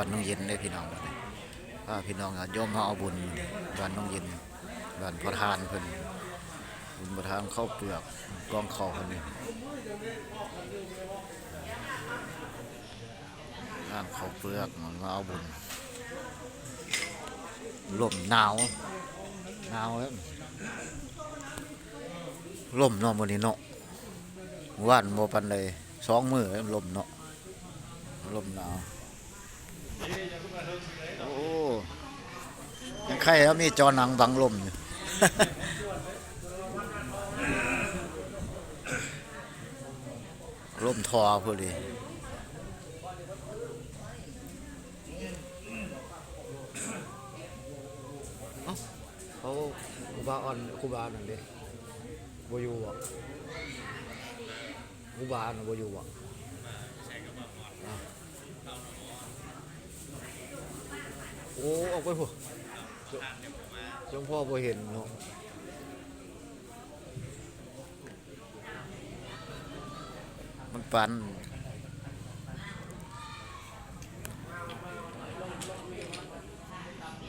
วเปลือกบ้านน้องเย็นได้พี่น้องบัดนี้พาพี่น้องญาติโยมมาเอาบุญบ้านน้องเย็นบ้านพระทานเพิ่นบุญพระทานเข้าเปลือกกองเขาเพิ่นนี่ร้านเขาวเปลือกมันมาเอาบุญลมหนาวหนาวแล้วลมเนาะมื้อนี้เนาะว่านบ่ปานใดสองมือแล้วลมเนาะลมหนาว โอ้ยังใครแล้วมีจอหนังบังลมอยู่ลมทอพอดีเขาคูบาอ่อนคูบานั่นดิบอยู่อะคูบาน่ะบอยู่อะ อ้ออกไปพวกจงพ่อบ่เห็นเนาะมันปัน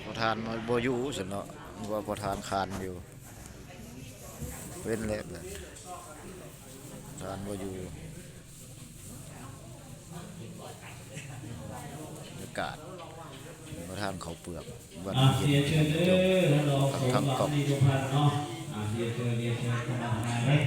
พอทานมาบ่อยู่สินเนาะว่าพอทานคานอยู่ เว้นเล็บเลยทานบ่อยู่บรรยากาศ ท่านเขาเปลือกวันอ่าเย็เรียนนเชิญเด้อท่านรองผมทั้งรกอองบนี้ทุกท่านเนาะอ่าเรียนเชิญเรียนเชิญเข้ามาทำงานเลย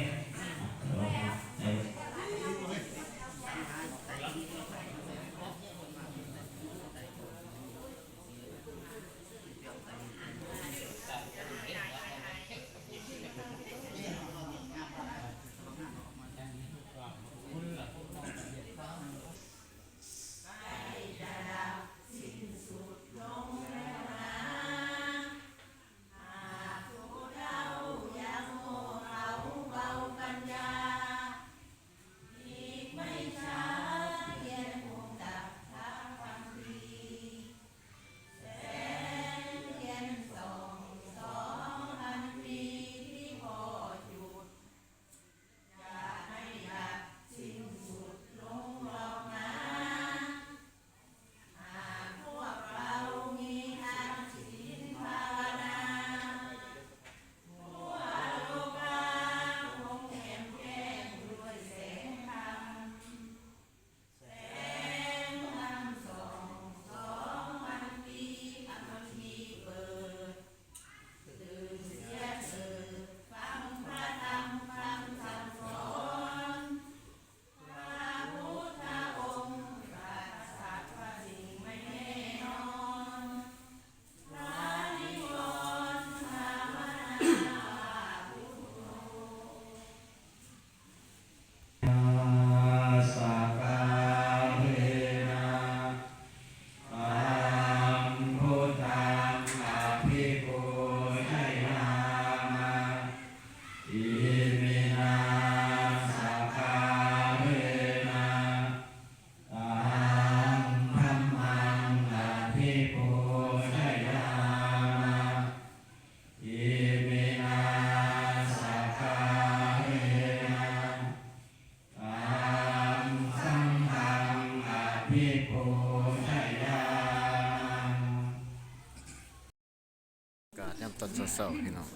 าอากาศยามตอนเช้าๆพี่น้อง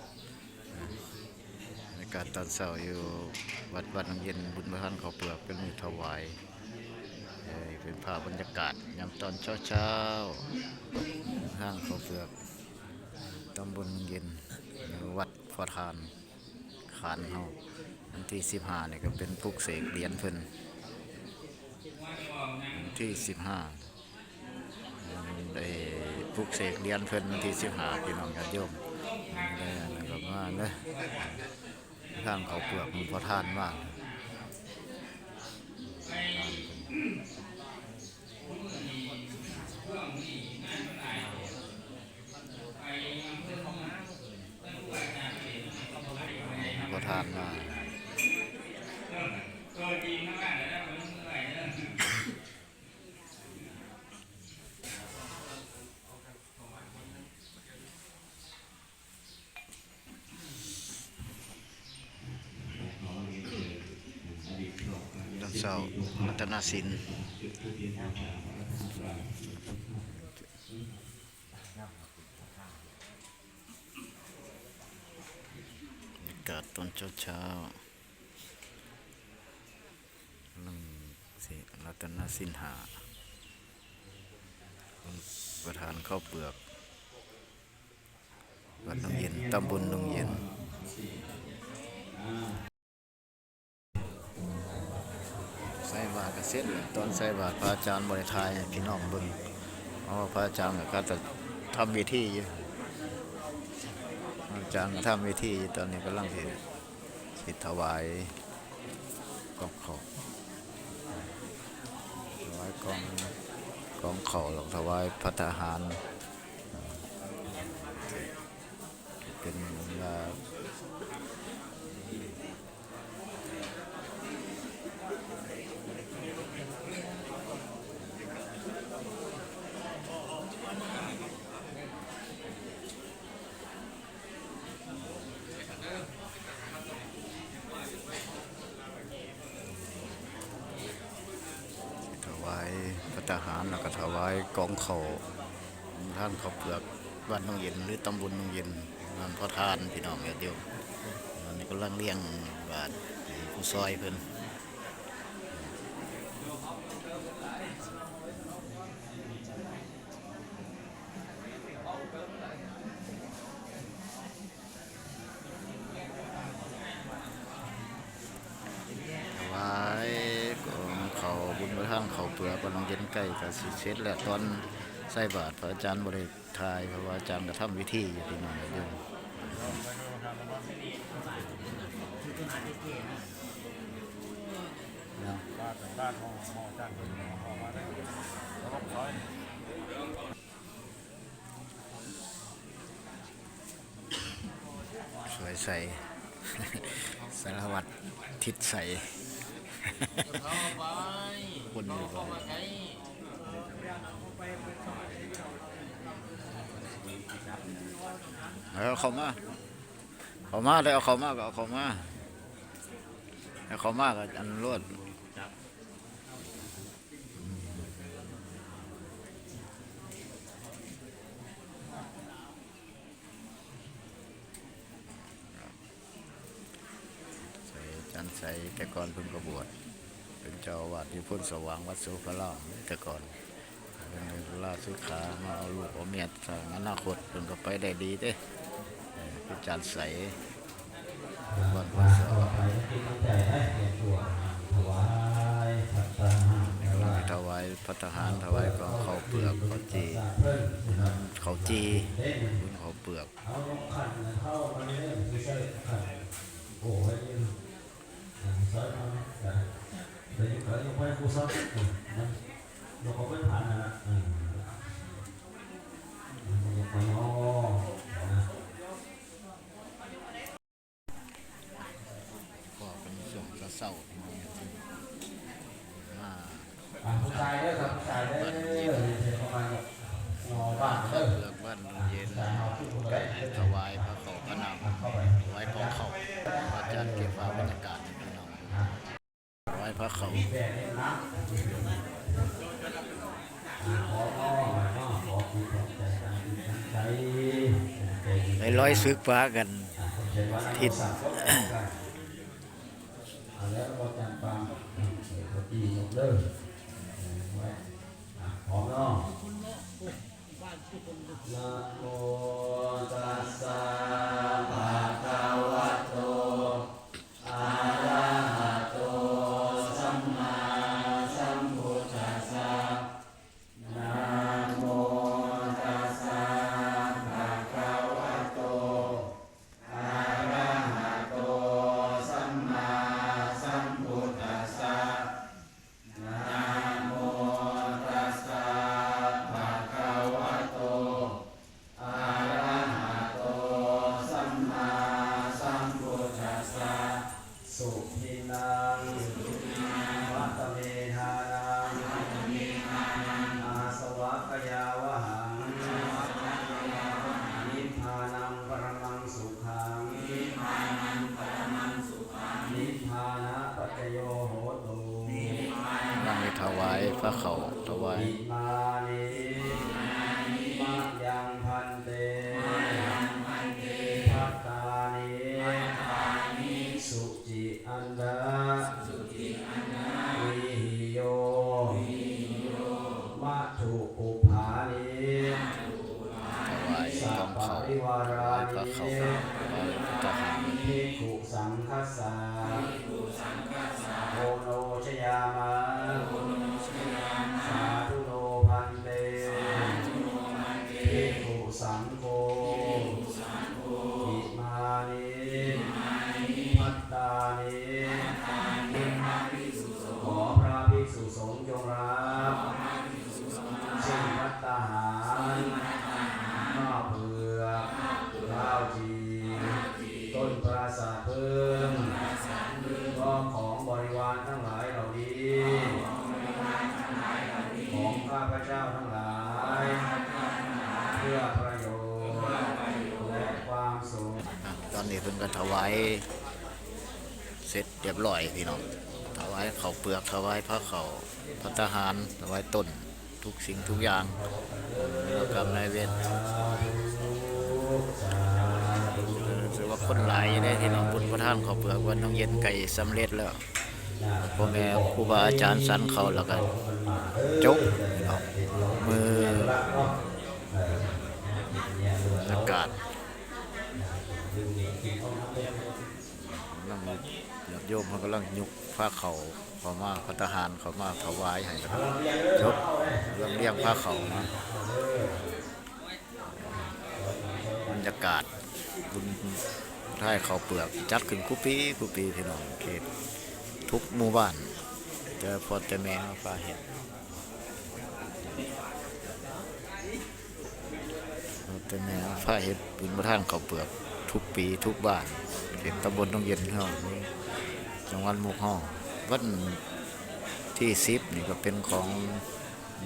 บรรยากาศตอนเช้าอยู่วัดวัดน้ำเย็นบุญพระท่านเขาเปลือกเป็นมือถวายเป็นภาพบรรยากาศยามตอนเช้าๆห้างเขาเปลือกตำบลน้ำเย็นวัดพระทานขานเฮาวันที่15นี่ยก็เป็นปลุกเสกเหรียญเพิ่นวันที่15ได้ ปลุกเสกเรียนเพิ่นวันที่สิบห้าพี่น้องญาติโยมนี่นะครับว่าเนอะทางเขาเปลือกมันพอทานมากพอทานมาก ตนสินอากาศตอนเช้าช้าลุงสิรัตนสินหาประธานข้าวเปลือกวัดนงเย็นตำบลนงเย็น ตอนใส่บาตรพระอาจารย์บริทายพี่น้องเบิ้งเพราะว่าพระอาจารย์ก็จะทำวิธีอยู่พระอาจารย์ทำวิธีตอนนี้กำลังสิสิถวายกองขอถวายกองกองขอหลงถวายพัฒหาร เป็นเวลาถวายพัฒหารแล้ว กองเขาท่านเขาเปลือกบ้านนองเย็นหรือตำบลนองเย็นนั่นพ่อทานพี่น้องเดียวตอนนี้ก็ลังเลี้ยงบ้านผู้ซอยเพิ่น ถวายของเขาบุญพระ ท่านเขาเปลือกกำลังเย็นใกล้กับสิเสร็จแล้วตอนใส่บาตรพระอาจารย์บริทายเพราะว่าอาจารย์ก็ทำวิธีอยู่พี่น้องเยวเนาะบ้านบ้านห้องห้องจ้างห้องมาได้แล้วก็ร้อยสวยใสสารวัตรทิศใส คนอยู่บ่เอาเขามาเขามาเลยเอาเขามาก็เอาเขามาเอาเขามาก็อันรวดใส่จัน ใส่แต่ก่อนเพิ่งกบวชเป็นเจ้าวาดที่พุ่นสว่างวัดสุขลามแต่ก่อนเป็นลาสุขามาเอาลูกเอาเมียสร้างอนาคตเพิ่นก็ไปได้ดีเด้เออเป็นจันใสวันพุธสว่างที่ตั้งใจให้ถวายพัฒนาถวายถวายพัฒหารถวายกองเขาเปลือกเขาจีเพิ่นนะครับเขาจีเด้งบุญเขาเปลือก เอาลงขันเข้ามาเรื่อยๆไม่ใช่ขันโอ้ยนี่ซอยมาเดี๋ยวอยู่เดี๋ยวอยู่ไปกูซับมันยกเขาไม่ผ่านนะอืมยกไปอ๋อนะก็เป็นช่วงเศร้าๆมาอะผู้ชายเด้อครับผู้ชายเด้อเดี๋ย งใจใจไอ้ร้อยซึกฟ้ากันทิศเอาแล้วก็จำปาปฏิยกเลิกพร้อมเนาะนะโม เขาถวายภิกขุสังฆสาโอโนชยามาายเสร็จเรียบร้อยพี่น้องถวายเขาเปลือกถวายพระเขาพระทหารถวายต้นทุกสิ่งทุกอย่างแล้วกรรมนายเวรถือว่าคนหลายอยู่ได้ที่น้องบุญพระท่านข้าเปลือกวันน้องเย็นไก่สำเร็จแล้วพ่อแม่ครูบาอาจารย์สันเขาแล้วก็จกพี่น้องมืออากาศ กำลัง ญาติโยมมันกำลังยุกผ้าเขาเขามาพระทหารเขามาถวายให้นะครับจบกำลังเลี้ยงผ้าเขามาบรรยากาศบุญท้ายเขาเปลือกจัดขึ้นกุปีกุปีพี่น้องเขตทุกหมู่บ้านเจอพอแต่แม่มาฟ้าเห็นพอแต่แม่ฟ้าเห็ดบุญประทานเขาเปลือก ทุกปีทุกบ้านเขตตำบลต้องเย็นเฮานี่จังหวัดมุกเฮาวันที่สิบนี่ก็เป็นของ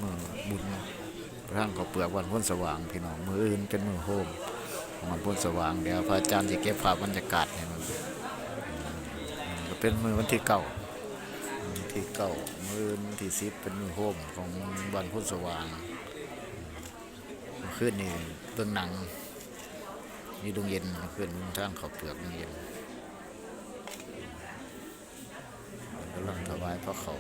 มือบุญร่างเขาเปลือกวันพ้นสว่างพี่น้องมืออื่นเป็นมือโฮมของวันพ้นสว่างเดี๋ยวพระอาจารย์จะเก็บภาพบรรยากาศให้มันก็เป็นมือวันที่เก้าวันที่เก้ามืออื่นวันที่สิบเป็นมือโฮมของวันพ้นสว่างเมื่นนี่เบื้องหนัง นี่ดวงเย็นขึ้นทางเขาเปลือกดวงเย็นกำลังถวายพระเขา